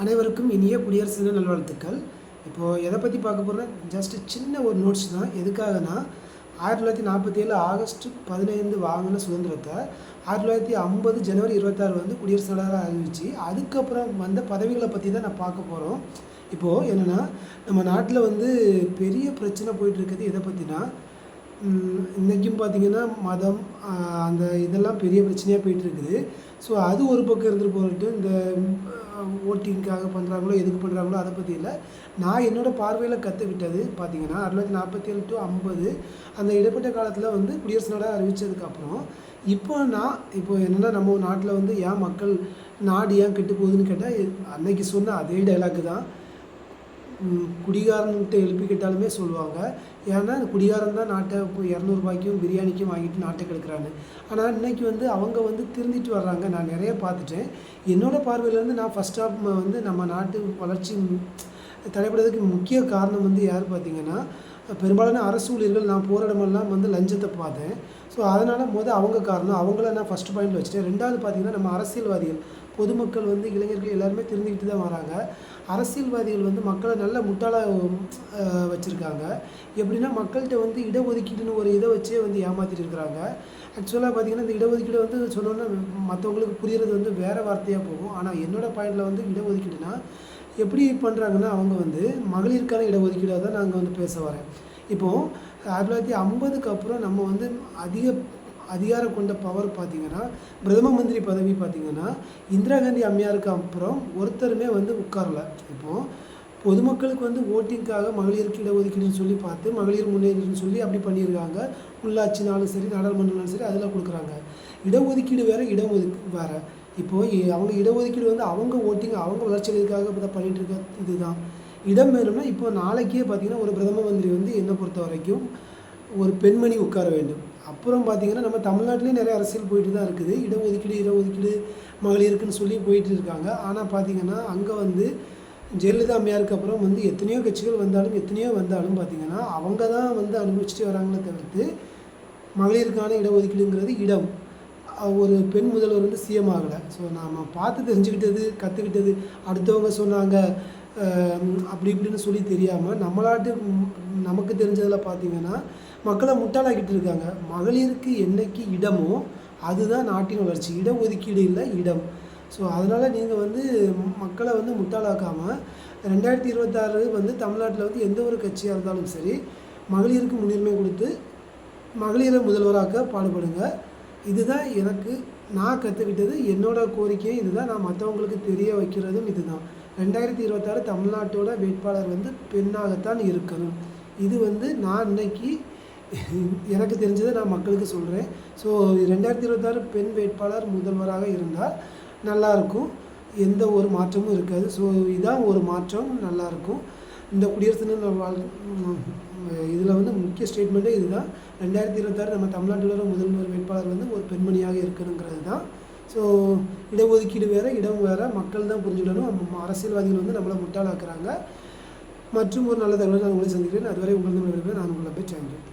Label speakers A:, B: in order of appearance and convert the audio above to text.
A: அனைவருக்கும் இனிய குடியரசு தின நல்வாழ்த்துக்கள் இப்போது எதை பற்றி பார்க்க போகிறோன்னா ஜஸ்ட்டு சின்ன ஒரு நோட்ஸ் தான் எதுக்காகனா ஆயிரத்தி தொள்ளாயிரத்தி நாற்பத்தி ஏழு ஆகஸ்ட் பதினைந்து வாங்கின சுதந்திரத்தை ஆயிரத்தி தொள்ளாயிரத்தி ஐம்பது ஜனவரி இருபத்தாறு வந்து குடியரசு தலைவராக அறிவிச்சு அதுக்கப்புறம் வந்த பதவிகளை பற்றி தான் நான் பார்க்க போகிறோம் இப்போது என்னென்னா நம்ம நாட்டில் வந்து பெரிய பிரச்சனை போயிட்டுருக்கிறது எதை பற்றினா இன்றைக்கும் பார்த்திங்கன்னா மதம் அந்த இதெல்லாம் பெரிய பிரச்சனையாக போயிட்டுருக்குது ஸோ அது ஒரு பக்கம் இருந்துட்டு போகிட்டு இந்த ஓட்டிங்க்காக பண்ணுறாங்களோ எதுக்கு பண்ணுறாங்களோ அதை பற்றி இல்லை நான் என்னோடய பார்வையில் கற்றுக்கிட்டது பார்த்திங்கன்னா அறுநூற்றி நாற்பத்தி ஏழு டு ஐம்பது அந்த இடைப்பட்ட காலத்தில் வந்து குடியரசு நாடாக அறிவித்ததுக்கப்புறம் இப்போ நான் இப்போ என்னென்னா நம்ம நாட்டில் வந்து ஏன் மக்கள் நாடு ஏன் கெட்டு போகுதுன்னு கேட்டால் அன்னைக்கு சொன்ன அதே டைலாக்கு தான் குடிகாரன்கிட்ட எழுப்பி கேட்டாலுமே சொல்லுவாங்க ஏன்னா அந்த குடிகாரன் தான் நாட்டை இப்போ இரநூறுபாய்க்கும் பிரியாணிக்கும் வாங்கிட்டு நாட்டை கெடுக்கிறான்னு ஆனால் இன்றைக்கி வந்து அவங்க வந்து திருந்திட்டு வர்றாங்க நான் நிறைய பார்த்துட்டேன் என்னோடய பார்வையிலேருந்து நான் ஃபஸ்ட் ஆஃப் வந்து நம்ம நாட்டு வளர்ச்சி தடைபடுறதுக்கு முக்கிய காரணம் வந்து யார் பார்த்திங்கன்னா பெரும்பாலான அரசு ஊழியர்கள் நான் போராடமெல்லாம் வந்து லஞ்சத்தை பார்த்தேன் ஸோ அதனால் முத அவங்க காரணம் அவங்கள நான் ஃபஸ்ட் பாயிண்ட் வச்சுட்டேன் ரெண்டாவது பார்த்திங்கன்னா நம்ம அரசியல்வாதிகள் பொதுமக்கள் வந்து இளைஞர்கள் எல்லாருமே தெரிஞ்சுக்கிட்டு தான் வராங்க அரசியல்வாதிகள் வந்து மக்களை நல்ல முட்டாளாக வச்சுருக்காங்க எப்படின்னா மக்கள்கிட்ட வந்து இடஒதுக்கீடுன்னு ஒரு இதை வச்சே வந்து ஏமாற்றிட்டு இருக்கிறாங்க ஆக்சுவலாக பார்த்திங்கன்னா இந்த இடஒதுக்கீடு வந்து சொன்னோன்னா மற்றவங்களுக்கு புரிகிறது வந்து வேறு வார்த்தையாக போகும் ஆனால் என்னோடய பாயிண்டில் வந்து இடஒதுக்கீடுனா எப்படி பண்ணுறாங்கன்னா அவங்க வந்து மகளிருக்கான இடஒதுக்கீடாக தான் நாங்கள் வந்து பேச வரேன் இப்போது ஆயிரத்தி தொள்ளாயிரத்தி ஐம்பதுக்கு அப்புறம் நம்ம வந்து அதிக அதிகாரம் கொண்ட பவர் பார்த்தீங்கன்னா பிரதம மந்திரி பதவி பார்த்தீங்கன்னா இந்திரா காந்தி அம்மையாருக்கு அப்புறம் ஒருத்தருமே வந்து உட்காரல இப்போது பொதுமக்களுக்கு வந்து ஓட்டிங்காக மகளிருக்கு இடஒதுக்கீடுன்னு சொல்லி பார்த்து மகளிர் முன்னேறின்னு சொல்லி அப்படி பண்ணியிருக்காங்க உள்ளாட்சினாலும் சரி நாடாளுமன்றனாலும் சரி அதில் கொடுக்குறாங்க இடஒதுக்கீடு வேறு இடஒதுக்கு வேறு இப்போது அவங்க இடஒதுக்கீடு வந்து அவங்க ஓட்டிங் அவங்க வளர்ச்சிகளுக்காக இப்போ தான் பண்ணிகிட்டு இருக்க இதுதான் இடம் வேணும்னா இப்போ நாளைக்கே பார்த்திங்கன்னா ஒரு பிரதம மந்திரி வந்து என்னை பொறுத்த வரைக்கும் ஒரு பெண்மணி உட்கார வேண்டும் அப்புறம் பார்த்திங்கன்னா நம்ம தமிழ்நாட்டிலே நிறைய அரசியல் போயிட்டு தான் இருக்குது இடஒதுக்கீடு இடஒதுக்கீடு மகளிருக்குன்னு சொல்லி போயிட்டு இருக்காங்க ஆனால் பார்த்திங்கன்னா அங்கே வந்து ஜெயலலிதா அம்மையாருக்கு அப்புறம் வந்து எத்தனையோ கட்சிகள் வந்தாலும் எத்தனையோ வந்தாலும் பார்த்திங்கன்னா அவங்க தான் வந்து அனுபவிச்சுட்டு வராங்களே தவிர்த்து மகளிருக்கான இடஒதுக்கீடுங்கிறது இடம் ஒரு பெண் முதல்வர் வந்து சிஎம் ஆகலை ஸோ நாம் பார்த்து தெரிஞ்சுக்கிட்டது கற்றுக்கிட்டது அடுத்தவங்க சொன்னாங்க அப்படி இப்படின்னு சொல்லி தெரியாமல் நம்மளாட்டு நமக்கு தெரிஞ்சதில் பார்த்திங்கன்னா மக்களை முட்டாளாக்கிட்டு இருக்காங்க மகளிருக்கு என்றைக்கு இடமோ அதுதான் நாட்டின் வளர்ச்சி ஒதுக்கீடு இல்லை இடம் ஸோ அதனால் நீங்கள் வந்து மக்களை வந்து முட்டாளாக்காமல் ரெண்டாயிரத்தி இருபத்தாறு வந்து தமிழ்நாட்டில் வந்து எந்த ஒரு கட்சியாக இருந்தாலும் சரி மகளிருக்கு முன்னுரிமை கொடுத்து மகளிரை முதல்வராக்க பாடுபடுங்க இதுதான் எனக்கு நான் கற்றுக்கிட்டது என்னோடய கோரிக்கையும் இதுதான் நான் மற்றவங்களுக்கு தெரிய வைக்கிறதும் இதுதான் ரெண்டாயிரத்தி இருபத்தாறு தமிழ்நாட்டோட வேட்பாளர் வந்து பெண்ணாகத்தான் இருக்கணும் இது வந்து நான் இன்னைக்கு எனக்கு தெரிஞ்சதை நான் மக்களுக்கு சொல்கிறேன் ஸோ ரெண்டாயிரத்தி இருபத்தாறு பெண் வேட்பாளர் முதல்வராக இருந்தால் நல்லாயிருக்கும் எந்த ஒரு மாற்றமும் இருக்காது ஸோ இதான் ஒரு மாற்றம் நல்லாயிருக்கும் இந்த குடியரசு தின வாழ் இதில் வந்து முக்கிய ஸ்டேட்மெண்ட்டே இதுதான் ரெண்டாயிரத்தி இருபத்தாறு நம்ம தமிழ்நாட்டில் முதல் முதல்வர் வேட்பாளர் வந்து ஒரு பெண்மணியாக இருக்கணுங்கிறது தான் ஸோ இடஒதுக்கீடு வேறு இடம் வேறு மக்கள் தான் புரிஞ்சுக்கணும் அரசியல்வாதிகள் வந்து நம்மளை முட்டாளாக்குறாங்க மற்றும் ஒரு நல்ல தகவலை நான் உங்களை சந்திக்கிறேன் அதுவரை உங்களுக்கு நான் உங்களை போய் சேர்ந்தேன்